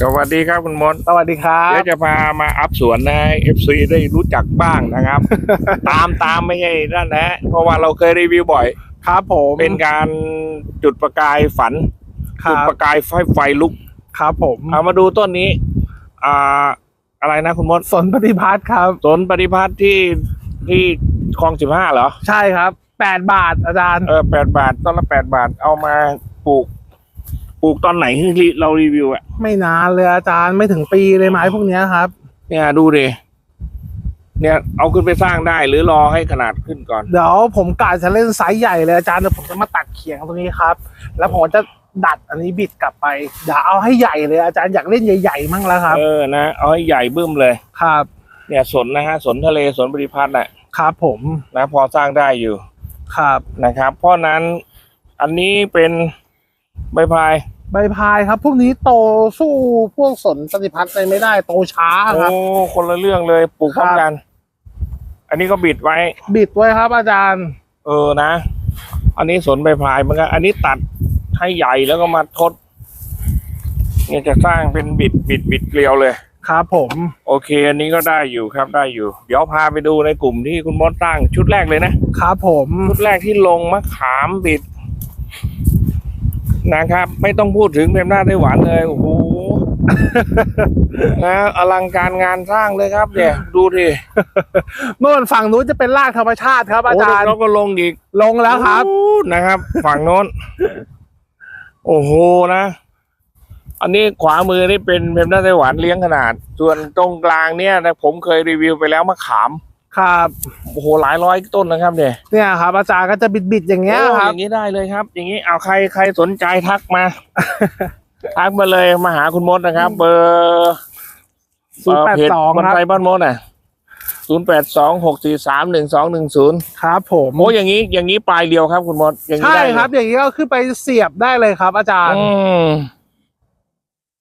สวัสดีครับคุณมดสวัสดีครัเดี๋ยบวจะพามาอัพสวนนะเอฟซีได้รู้จักบ้างนะครับ ตามตามไม่ใช่นั่นนะเพราะว่าเราเคยรีวิวบ่อยครับผมเป็นการจุดประกายฝันคจุดรับประกายไฟไฟลุกครับผมเอามาดูต้นนี้ อ่า อะไรนะคุณมดสนปฏิพัฒน์ครับสนปฏิพัฒน์ที่ที่คลองสิบห้าเหรอ ใช่ครับแปดบาทอาจารย์เออแปดบาทต้นละแปดบาทเอามาปลูก ปลูกตอนไหนที่เรารีวิวอะไม่นานเลยอาจารย์ไม่ถึงปีเลยไม้พวกเนี้ยครับ เนี่ยดูดิเนี่ยเอาขึ้นไปสร้างได้หรือรอให้ขนาดขึ้นก่อน เดี๋ยวผมกะจะเล่นไซส์ใหญ่เลยอาจารย์เดี๋ยวผมจะมาตัดเขียงตรงนี้ครับ แล้วผมจะดัดอันนี้บิดกลับไปเดี๋ยวเอาให้ใหญ่เลยอาจารย์อยากเล่นใหญ่ๆมั่งแล้วครับ เออนะเอาให้ใหญ่บึ้มเลยครับ เนี่ยสนนะฮะสนทะเลสนบริพัตรน่ะครับผมนะพอสร้างได้อยู่ครับนะครับ เพราะนั้นอันนี้เป็น ใบพายใบพายครับ พวกนี้โตสู้พวกสนปฏิพัฒน์อะไรไม่ได้โตช้าโอ้ครับคนละเรื่องเลยปลูกพร้อมครับกัน อันนี้ก็บิดไว้ บิดไว้ครับอาจารย์ เออนะ อันนี้สนใบพายเหมือนกันอันนี้ตัดให้ใหญ่แล้วก็มาทดเนี่ยจะสร้างเป็นบิดบิดบิดเกลียวเลยครับผม โอเค อันนี้ก็ได้อยู่ครับได้อยู่ เดี๋ยวพาไปดูในกลุ่มที่คุณมดสร้างชุดแรกเลยนะครับผม ชุดแรกที่ลงมะขามบิด นะครับ ไม่ต้องพูดถึงเพมหน้าไต้หวันเลยโอ้โหนะอลังการงานสร้างเลยครับเนี่ยดูดิโน่นฝั่งนู้นจะเป็นรากธรรมชาติครับ อาจารย์โแล้วก็ลงอีกลงแล้วครับโอ้นะครับ ฝั่งโน้น โอ้โหนะ อันนี้ขวามือนี่เป็นเพมหน้าไต้หวันเลี้ยงขนาด ส่วนตรงกลางเนี่ยนะผมเคยรีวิวไปแล้วมะขาม ครับโอ้โหหลายร้อยต้นนะครับเนี่ยเนี่ยครับอาจารย์ก็จะบิดบิดๆอย่างเงี้ยโอ้คอรับย่างนี้ได้เลยครับ อย่างนี้เอาใครใครสนใจทักมา ทักมาเลยมาหาคุณมดนะครับ เบอร์ศูนย์แปดเพจสองคนครับไทยบ้านมดอะศูนย์แปดสองหกสี่สามหนึ่งสองหนึ่งศูนย์ครับผมโอ้อย่างนี้อย่างนี้ปลายเดียวครับคุณมดอย่างนี้ใช่ได้เลยครับ อย่างนี้ก็ขึ้นไปเสียบได้เลยครับ อาจารย์อืม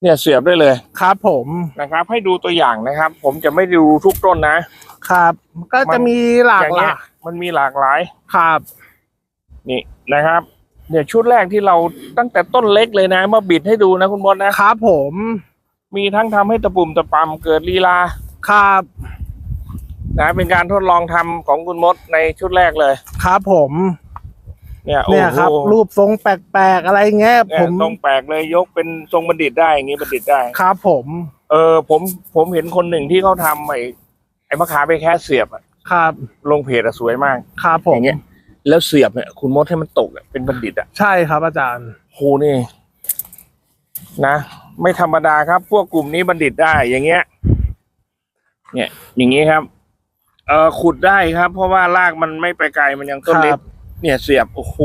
เนี่ยเสียบได้เลยครับผมนะครับ ให้ดูตัวอย่างนะครับ ผมจะไม่ดูทุกต้นนะครับ ก็จะมีหลากอย่างหเงี้ลายยมันมีหลากหลายครับ นี่นะครับ เนี่ยชุดแรกที่เราตั้งแต่ต้นเล็กเลยนะมาบิดให้ดูนะคุณมดนะครับผมมีทั้งทำให้ตะปุ่มตะปำเกิดลีลาครับนะเป็นการทดลองทำของคุณมดในชุดแรกเลย ครับผม เนี่ยโอ้เนี่ยโหครับรูปทรงแปลกๆอะไรเงี้ยเนี่ยผมตรงแปลกเลยยกเป็นทรงบัณฑิตได้อย่างนี้บัณฑิตได้ ครับผมเออผมผมเห็นคนหนึ่งที่เขาทำไอ้ไอ้มะขามไปแค่เสียบอะครับลงเพจอะสวยมาก ครับผอมย่างเงี้ย แล้วเสียบเนี่ยคุณมดให้มันตกอะเป็นบัณฑิตอะใช่ครับอาจารย์ โหนี่ นะ ไม่ธรรมดาครับ พวกกลุ่มนี้บัณฑิตได้อย่างเงี้ย เนี่ย อย่างงี้ครับ เออขุดได้ครับ เพราะว่ารากมันไม่ไปไกลมันยังต้นเล็คกรับ เนี่ยเสียบโอ้โห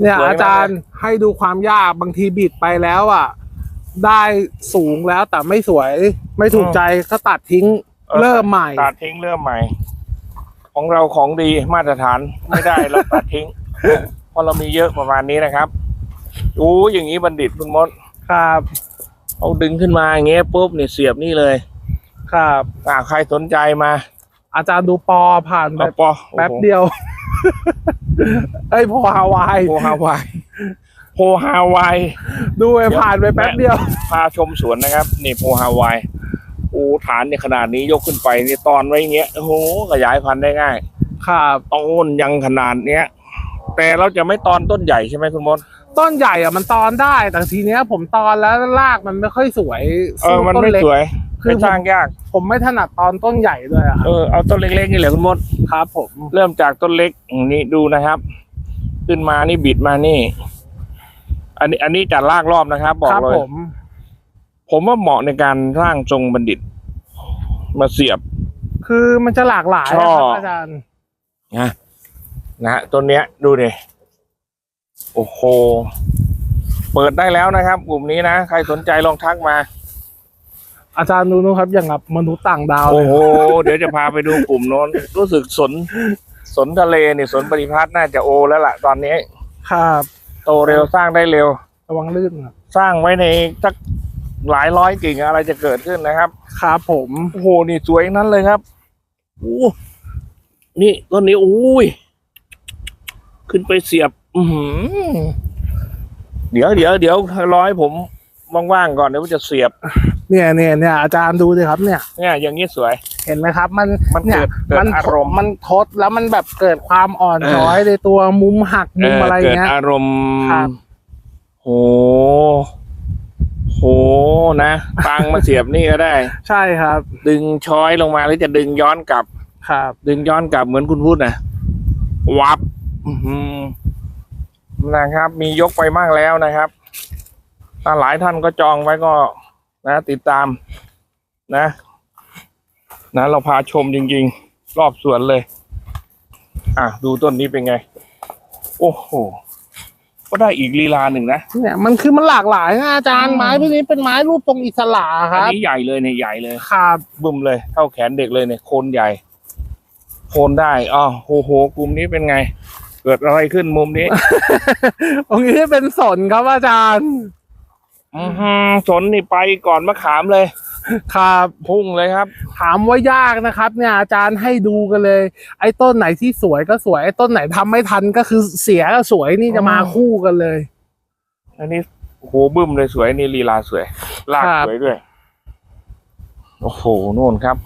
เนี่ยสวยมากอาจารย์ให้ดูความยากบางทีบิดไปแล้วอะ ได้สูงแล้วแต่ไม่สวย ไม่ถูกใจก็ตัดทิ้งเริ่มใหม่ ตัดทิ้งเริ่มใหม่ ของเราของดีมาตรฐานไม่ได้เราตัดทิ้งเพราะเรามีเยอะประมาณนี้นะครับโอ้อย่างนี้บัณฑิตคุณมดครับเอาดึงขึ้นมาอย่างเงี้ยปุ๊บเนี่ยเสียบนี่เลย ครับอ่าใครสนใจมา อาจารย์ดูปอผ่านแบเอาบปอแป๊บเดียว ไอ้ยพอฮาวาย โพฮาวายโพฮาวาย ดูไปผ่านไปแป๊บเดียว พาชมสวนนะครับ นี่โพฮาวายโอ้ฐานเนี่ยขนาดนี้ยกขึ้นไปนี่ตอนไว้อย่างเงี้ยโอ้โหขยายพันธุ์ได้ง่ายครับ ต้นยังขนาดเนี้ย แต่เราจะไม่ตอนต้นใหญ่ใช่ไหมคุณมด ต้นใหญ่อะมันตอนได้ แต่ทีเนี้ยผมตอนแล้วรากมันไม่ค่อยสวยเออ มันต้นไม่เล็กสวย คือไม่สร้างยาก ผมไม่ถนัดตอนต้นใหญ่ด้วยอะครับเออเอาต้นเล็กๆนี่แหละคุณมดครับผมเริ่มจากต้นเล็กอย่างนี่ดูนะครับ ขึ้นมานี่บิดมานี่ อันนี้ อันนี้จัดลากรอบนะครับ บอกครับเลยผม ผมว่าเหมาะในการสร้างทรงบัณฑิต มาเสียบ คือมันจะหลากหลายช่อะอครับอาจารย์นะนะฮะต้นเนี้ย ดูดิโอ้โหเปิดได้แล้วนะครับ กลุ่มนี้นะ ใครสนใจลองทักมา อาจารย์ดูนู้นครับ อย่างกับมนุษย์ต่างดาวเลโอ้ยโห เดี๋ยวจะพาไปดูกลุ่มโน้น รู้สึกสน สนทะเลนี่สนปริพัฒน์น่าจะโอแล้วล่ะ ตอนนี้ ครับโตเร็วสร้างได้เร็ว ระวังลื่นครับสร้างไว้ในสักหลายร้อยกิ่งอะไรจะเกิดขึ้นนะครับ ครับผมโอ้โห นี่สวยทั้งนั้นเลยครับโอ้นี่ต้นนี้อุ้ย ขึ้นไปเสียบ อือหือเดี๋ยวเดี๋ยวเดี๋ยวร้อยผม ว่างๆก่อนเดี๋ยวมันจะเสียบ เนี่ยเนี่ยเนี่ยอาจารย์ดูดิครับเนี่ย เนี่ยอย่างนี้สวย เห็นไหมครับ มันมันเนี่ยเกิดเกิดมันอารมณ์ มันทดแล้วมันแบบเกิดความอ่อนเออช้อยในตัวมุมหักมุมอะไรเกิดเงี้ยอารมณ์ครับโหโหนะตังมาเสียบนี่ก็ได้ ใช่ครับ ดึงช้อยลงมาหรือจะดึงย้อนกลับ ครับ ดึงย้อนกลับเหมือนคุณพูดนะวับอื้อหือนะครับ มียกไปมากแล้วนะครับ ถ้าหลายท่านก็จองไว้ก็นะติดตามนะ นะ เราพาชมจริง ๆ รอบสวนเลย อะ ดูต้นนี้เป็นไง โอ้โหก็ได้อีกลีลาหนึ่งนะเนี่ยมันคือมันหลากหลายนะอาจารย์ไม้พวกนี้เป็นไม้รูปทรงอิสระคอันรับนี้ใหญ่เลยเนี่ยใหญ่เลยครับบึ้มเลย เท่าแขนเด็กเลยเนี่ยโคนใหญ่ โคนได้อ๋อโหโหกลุ่มนี้เป็นไง เกิดอะไรขึ้นมุมนี้ ตรงนี้เป็นสนครับอาจารย์อือหือ สนนี่ไปก่อนมะขามเลย ครับพุ่งเลยครับ ถามว่ายากนะครับ เนี่ยอาจารย์ให้ดูกันเลย ไอ้ต้นไหนที่สวยก็สวยไอ้ต้นไหนทำไม่ทันก็คือเสียก็สวยนี่จะมาอ๋อคู่กันเลย อันนี้โอ้โหบึ้มเลยสวยนี่ลีลาสวย ลากครับสวยด้วย โอ้โหนู่นครับ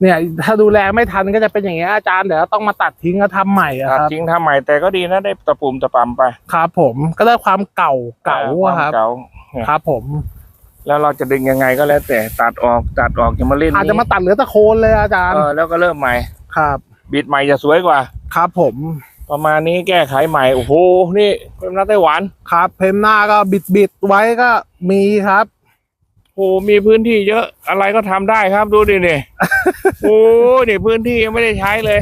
เนี่ย ถ้าดูแลไม่ทันก็จะเป็นอย่างเงี้ยอาจารย์เดี๋ยวต้องมาตัดทิ้งก็ทำใหม่อะตัดครับจริงทำใหม่แต่ก็ดีนะได้ตะปุ่มตะปำไปครับผมก็ได้ความเก่าเก่าควอะครับเก่าครับ ผม แล้วเราจะดึงยังไงก็แล้ว แต่ตัดออกตัดออกจะมาเล่นอาจจะนี้มาตัดเหลือแตะโคนเลยอาจารย์เออแล้วก็เริ่มใหม่ครับ บิดใหม่จะสวยกว่า ครับผมประมาณนี้แก้ไขใหม่โอ้โหนี่เป็นนักไต้หวันครับ เพมหน้าก็บิดบิดๆไว้ก็มีครับ โอ้โหมีพื้นที่เยอะอะไรก็ทำได้ครับ ดูดิเนี่ยโอ้ยนี่พื้นที่ยังไม่ได้ใช้เลย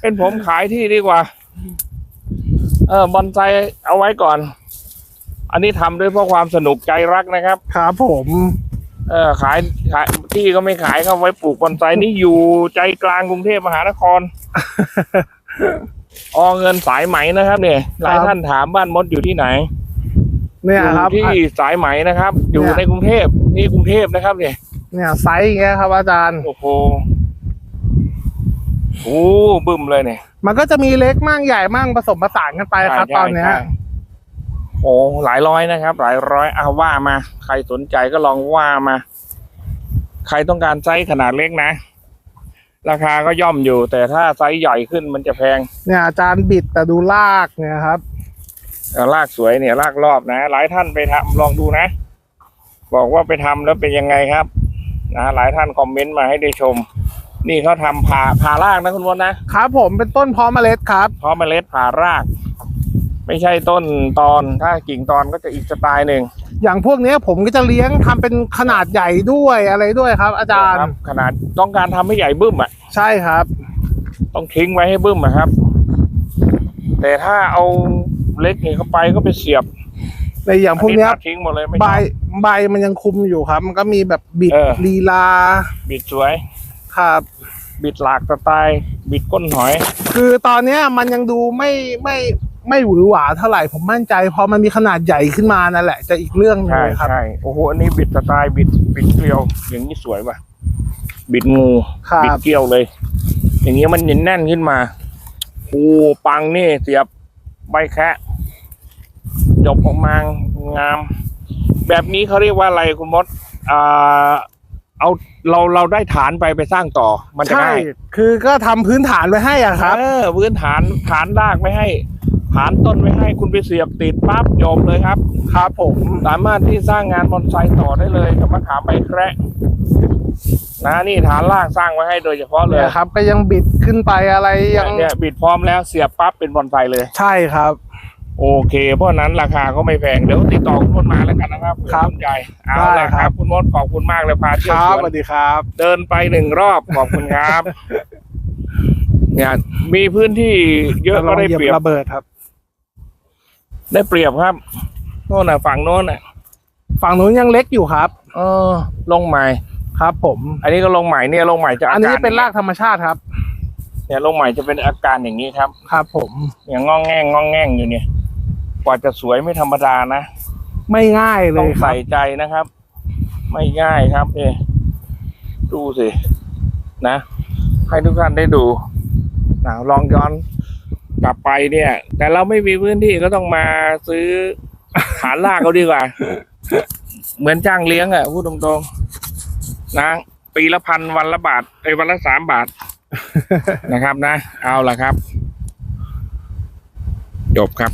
เป็นผมขายที่ดีกว่า เออบอนไซเอาไว้ก่อน อันนี้ทำด้วยเพราะความสนุกใจรักนะครับครับผม เออขายขายที่ก็ไม่ขายครับไว้ปลูกบอนไซนี่อยู่ใจกลางกรุงเทพมหานครอเงินสายไหมนะครับ เนี่ยหลายท่านถามบ้านมดอยู่ที่ไหน เนี่ยอยู่ครับ ที่สายไหมนะครับ อยู่เนี่ย ในกรุงเทพนี่กรุงเทพนะครับเนี่ยเนี่ยไซส์อย่างเงี้ยครับ อาจารย์ โอ้โหโอ้บึ้มเลยเนี่ยมันก็จะมีเล็กมั่งใหญ่มั่งผสมผสานกันไปครับใช่ตอนเนี้ยใช่โอ้หลายร้อยนะครับ หลายร้อยเอาว่ามา ใครสนใจก็ลองว่ามา ใครต้องการไซส์ขนาดเล็กนะ ราคาก็ย่อมอยู่ แต่ถ้าไซส์ใหญ่ขึ้นมันจะแพง เนี่ยอาจารย์บิดแต่ดูลากเนี่ยครับแต่ ลากสวยเนี่ยลากรอบนะ หลายท่านไปทำลองดูนะ บอกว่าไปทำแล้วเป็นยังไงครับนะหลายท่านคอมเมนต์มาให้ได้ชม นี่เขาทำผ่าผ่ารากนะคุณวนนะครับผมเป็นต้นพร้อมเมล็ดครับเพราะเมล็ดผ่าราก ไม่ใช่ต้นตอนถ้ากิ่งตอนก็จะอีกสไตล์หนึ่งอย่างพวกเนี้ยผมก็จะเลี้ยงทำเป็นขนาดใหญ่ด้วยอะไรด้วยครับ อาจารย์คบขนาดต้องการทำให้ใหญ่บึ้มอะ ใช่ครับ ต้องทิ้งไว้ให้บึ้มอะครับ แต่ถ้าเอา เล็กนี่เข้าไปก็ไปเสียบในอย่างพวกเนี้ยอัตัดทิ้งหมดเลยไม่ใบใช่ใบมันยังคุมอยู่ครับ มันก็มีแบบบิดเออ ลีลาบิดสวย ครับ บิดหลากสไตล์บิดก้นหอย คือตอนเนี้ยมันยังดูไม่ไม่ไม่หวือหวาเท่าไหร่ผมมั่นใจพอมันมีขนาดใหญ่ขึ้นมานั่นแหละ จะอีกเรื่องหนึงใช่เลยครับ ใช่โอ้โหอันนี้บิดสไตล์บิดบิดเกลียว อย่างนี้สวยว่ะ บิดงูครับิดบเกลียวเลย อย่างเงี้ยมันแน่นขึ้นมาโอ้ปังนี่เสียบใบแคะ จบออกมางาม แบบนี้เขาเรียกว่าอะไรคุณมดอ่าเอาเราเราได้ฐานไปไปสร้างต่อ มันจะใช่ ง่ายคือก็ทำพื้นฐานไว้ให้อะครับ เออพื้นฐานฐานรากไม่ให้ ฐานต้นไม่ให้คุณไปเสียบติดปั๊บจบเลยครับ ครับผมสามารถที่สร้างงานบอนไซต่อได้เลยกับมะขามใบแคระนะนี่ฐานรากสร้างไว้ให้โดยเฉพาะเลยเนี่ยครับ ก็ยังบิดขึ้นไปอะไรยัง เนี่ยบิดพร้อมแล้วเสียบปั๊บเป็นบอนไซเลย ใช่ครับ โอเค เพราะฉะนั้นราคาก็ไม่แพงเดี๋ยวติดต่อคุณมดมาแล้วกันนะครับครับ สนใจเอาได้ละคครัรับ บ คุณมดขอบคุณมากเลยพาเที่คยวรับสสววันสดีครับ เดินไปหนึ่งรอบขอบคุณครับ เนี่ยมีพื้นที่เยอะก็ได้ลงหยีเปรียบ ระเบิดครับ ได้เปรียบครับโน่นน่ะฝั่งโน้นน่ะฝั่งนู้นยังเล็กอยู่ครับ เออ ลงใหม่ ครับ ผม อันนี้ก็ลงใหม่เนี่ยลงใหม่จะอัอานนี้การเป็นรากธรรมชาติครับ เนี่ยลงใหม่จะเป็นอาการอย่างนี้ครับ ครับ ผม อย่างงองแงงงองแงงอยู่เนี่ยก ว่าจะสวยไม่ธรรมดานะไม่ง่ายเลต้องยครับ ใส่ใจนะครับ ไม่ง่ายครับนี่ดูสิ นะ ให้ทุกท่านได้ดูนะลองย้อนกลับไปเนี่ย แต่เราไม่มีพื้นที่ก็ต้องมาซื้อฐานลากเขาดีกว่า เหมือนจ้างเลี้ยงอะพูดตรงๆนะปีละพันวันละบาทไอ้ยวันละสามบาท นะครับนะ เอาละครับ จบครับ